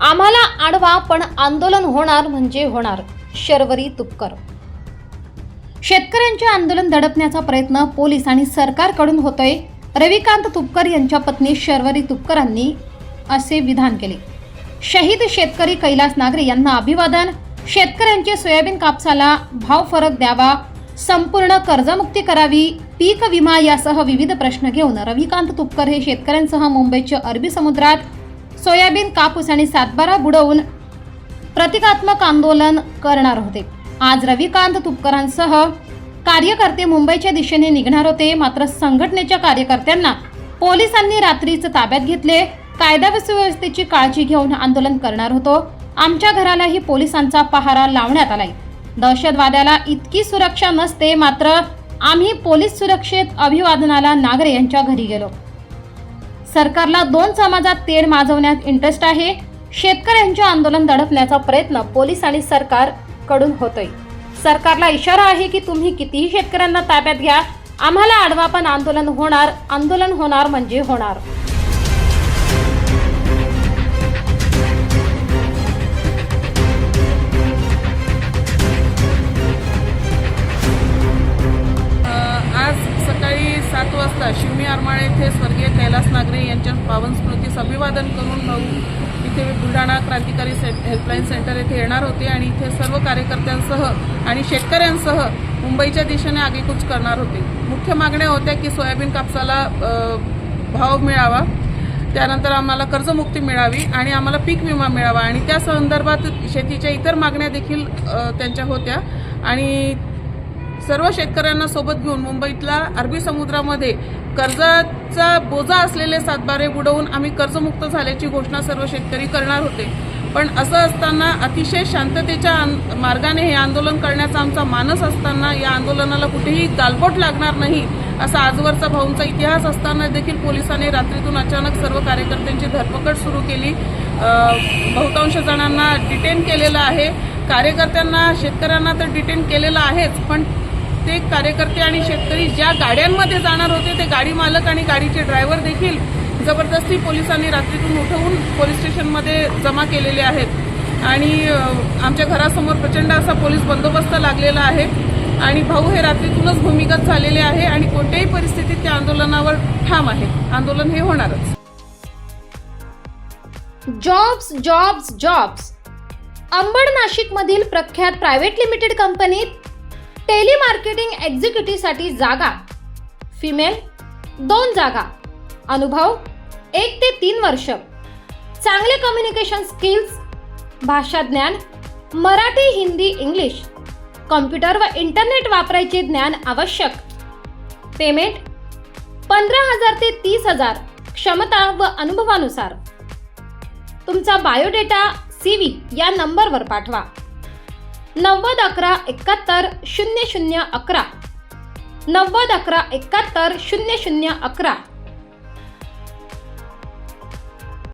आम्हाला आडवा पण आंदोलन होणार म्हणजे होणार. शर्वरी तुपकर. शेतकऱ्यांचे आंदोलन दडपण्याचा प्रयत्न पोलीस आणि सरकारकडून होतोय. रविकांत तुपकर यांच्या पत्नी शर्वरी तुपकरांनी असे विधान केले. शहीद शेतकरी कैलास नागरे यांना अभिवादन. शेतकऱ्यांचे सोयाबीन कापसाला भाव फरक द्यावा. संपूर्ण कर्जमुक्ती करावी. पीक विमा यासह विविध प्रश्न घेऊन रविकांत तुपकर हे शेतकऱ्यांसह मुंबईच्या अरबी समुद्रात सोयाबीन कापूस आणि सातबारा बुडवून प्रतिकात्मक आंदोलन करणार होते. आज रविकांत तुपकरांसह कार्यकर्ते मुंबईच्या दिशेने निघणार होते. मात्र संघटनेच्या कार्यकर्त्यांना पोलिसांनी रात्रीच ताब्यात घेतले. कायदा व सुव्यवस्थेची काळजी घेऊन आंदोलन करणार होतो. आमच्या घरालाही पोलिसांचा पहारा लावण्यात आलाय. दहशतवाद्याला इतकी सुरक्षा नसते मात्र आम्ही पोलीस सुरक्षेत अभिवादनाला नागरे यांच्या घरी गेलो. सरकारला दोन समाजात तेढ माजवण्यात इंटरेस्ट आहे. शेतकऱ्यांचे आंदोलन दडपण्याचा प्रयत्न पोलीस आणि सरकारकडून होतोय. सरकारला इशारा आहे की तुम्ही कितीही शेतकऱ्यांना ताब्यात घ्या आम्हाला आडवा पण आंदोलन होणार आंदोलन होणार म्हणजे होणार. वाजता शिवमी आरमाळे येथे स्वर्गीय कैलास नागरे यांच्या पावन स्मृतीस अभिवादन करून नऊ इथे बुलढाणा क्रांतिकारी से हेल्पलाईन सेंटर येथे येणार होते आणि इथे सर्व कार्यकर्त्यांसह आणि शेतकऱ्यांसह मुंबईच्या दिशेने आगेकूच करणार होते. मुख्य मागण्या होत्या की सोयाबीन कापसाला भाव मिळावा. त्यानंतर आम्हाला कर्जमुक्ती मिळावी आणि आम्हाला पीक विमा मिळावा. आणि त्या संदर्भात शेतीच्या इतर मागण्या देखील त्यांच्या होत्या. आणि सर्व शेतकऱ्यांना सोबत घेऊन मुंबईतला अरबी समुद्रामध्ये कर्जाचा बोजा असलेले सातबारे बुडवून आम्ही कर्जमुक्त झाल्याची घोषणा सर्व शेतकरी करणार होते. पण असं असताना अतिशय शांततेच्या मार्गाने हे आंदोलन करण्याचा आमचा मानस असताना या आंदोलनाला कुठेही गालबोट लागणार नाही असा आजवरचा भाऊंचा इतिहास असताना देखील पोलिसांनी रात्रीतून अचानक सर्व कार्यकर्त्यांची धरपकड सुरू केली. बहुतांश जणांना डिटेन केलेलं आहे. कार्यकर्त्यांना शेतकऱ्यांना तर डिटेन केलेलं आहेच पण प्रत्येक कार्यकर्ते आणि शेतकरी ज्या गाड्यांमध्ये जाणार होते ते गाडी मालक आणि गाडीचे ड्रायव्हर देखील जबरदस्ती पोलिसांनी रात्रीतून उठवून पोलीस स्टेशनमध्ये जमा केलेले आहेत. आणि आमच्या घरासमोर प्रचंड असा पोलीस बंदोबस्त लागलेला आहे. आणि भाऊ हे रात्रीतूनच भूमिगत झालेले आहे आणि कोणत्याही परिस्थितीत त्या आंदोलनावर ठाम आहे. आंदोलन हे होणारच. Jobs jobs jobs. अंबड नाशिकमधील प्रख्यात प्रायव्हेट लिमिटेड कंपनीत टेलिमार्केटिंग एक्झिक्युटिव्हसाठी जागा फिमेल दोन जागा अनुभव एक ते तीन वर्ष. चांगले कम्युनिकेशन स्किल्स भाषा ज्ञान मराठी हिंदी इंग्लिश कॉम्प्युटर व इंटरनेट वापरायचे ज्ञान आवश्यक. पेमेंट पंधरा हजार ते तीस हजार क्षमता व अनुभवानुसार. तुमचा बायोडेटा सी व्ही या नंबरवर पाठवा. नव्वद अकरा एकाहत्तर शून्य शून्य अकरा. नव्वद अकरा एकाहत्तर शून्य शून्य अकरा.